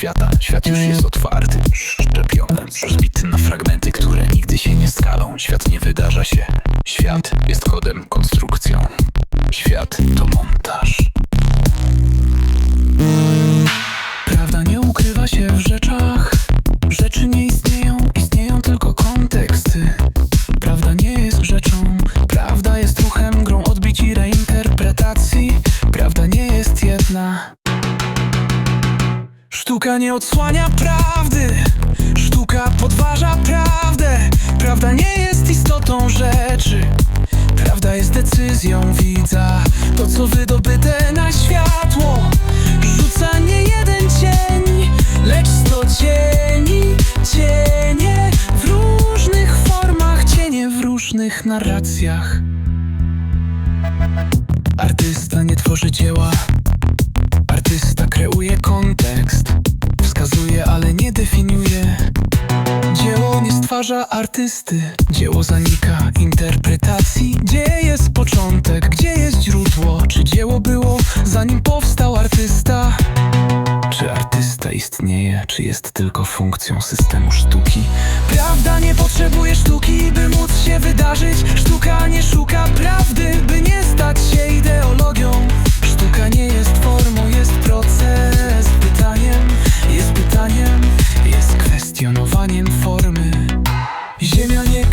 świata. Świat już jest otwarty, szczepiony, rozbity na fragmenty, które nigdy się nie skalą. Świat nie wydarza się. Świat jest kodem, konstrukcją. Świat to montaż. Sztuka nie odsłania prawdy, sztuka podważa prawdę. Prawda nie jest istotą rzeczy, prawda jest decyzją widza. To co wydobyte na światło, rzuca nie jeden cień, lecz sto cieni, cienie w różnych formach, cienie w różnych narracjach. Artysta nie tworzy dzieła, kreuje kontekst, wskazuje, ale nie definiuje. Dzieło nie stwarza artysty, dzieło zanika interpretacji. Gdzie jest początek, gdzie jest źródło? Czy dzieło było zanim powstał artysta? Czy artysta istnieje, czy jest tylko funkcją systemu sztuki? Prawda nie potrzebuje sztuki, by móc się wydarzyć. Sztuka nie szuka prawdy,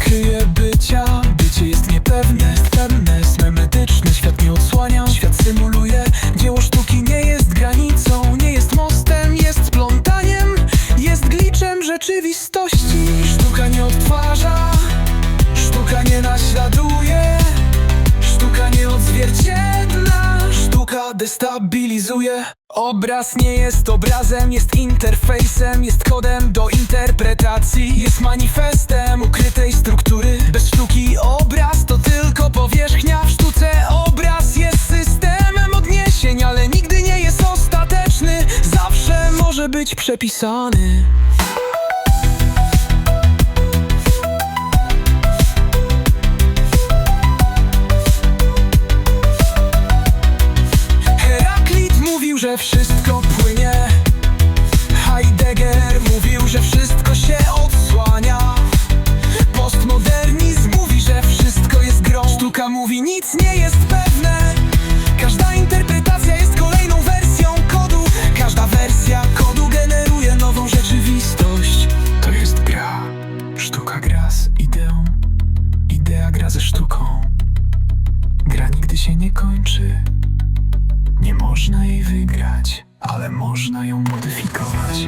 kryje bycia, bycie jest niepewne, pewne, memetyczne, świat nie odsłania, świat symuluje. Dzieło sztuki nie jest granicą, nie jest mostem, jest splątaniem, jest gliczem rzeczywistości. Sztuka nie odtwarza, sztuka nie naśladuje, sztuka nie odzwierciedla, sztuka destabilizuje. Obraz nie jest obrazem, jest interfejsem, jest kodem do interpretacji, jest manifestem ukrytej struktury. Być przepisany. Heraklit mówił, że wszystko płynie. Heidegger mówił, że wszystko się odsłania. Postmodernizm mówi, że wszystko jest grą. Sztuka mówi, nic nie jest pewne ze sztuką Gra nigdy się nie kończy nie można jej wygrać, ale można ją modyfikować.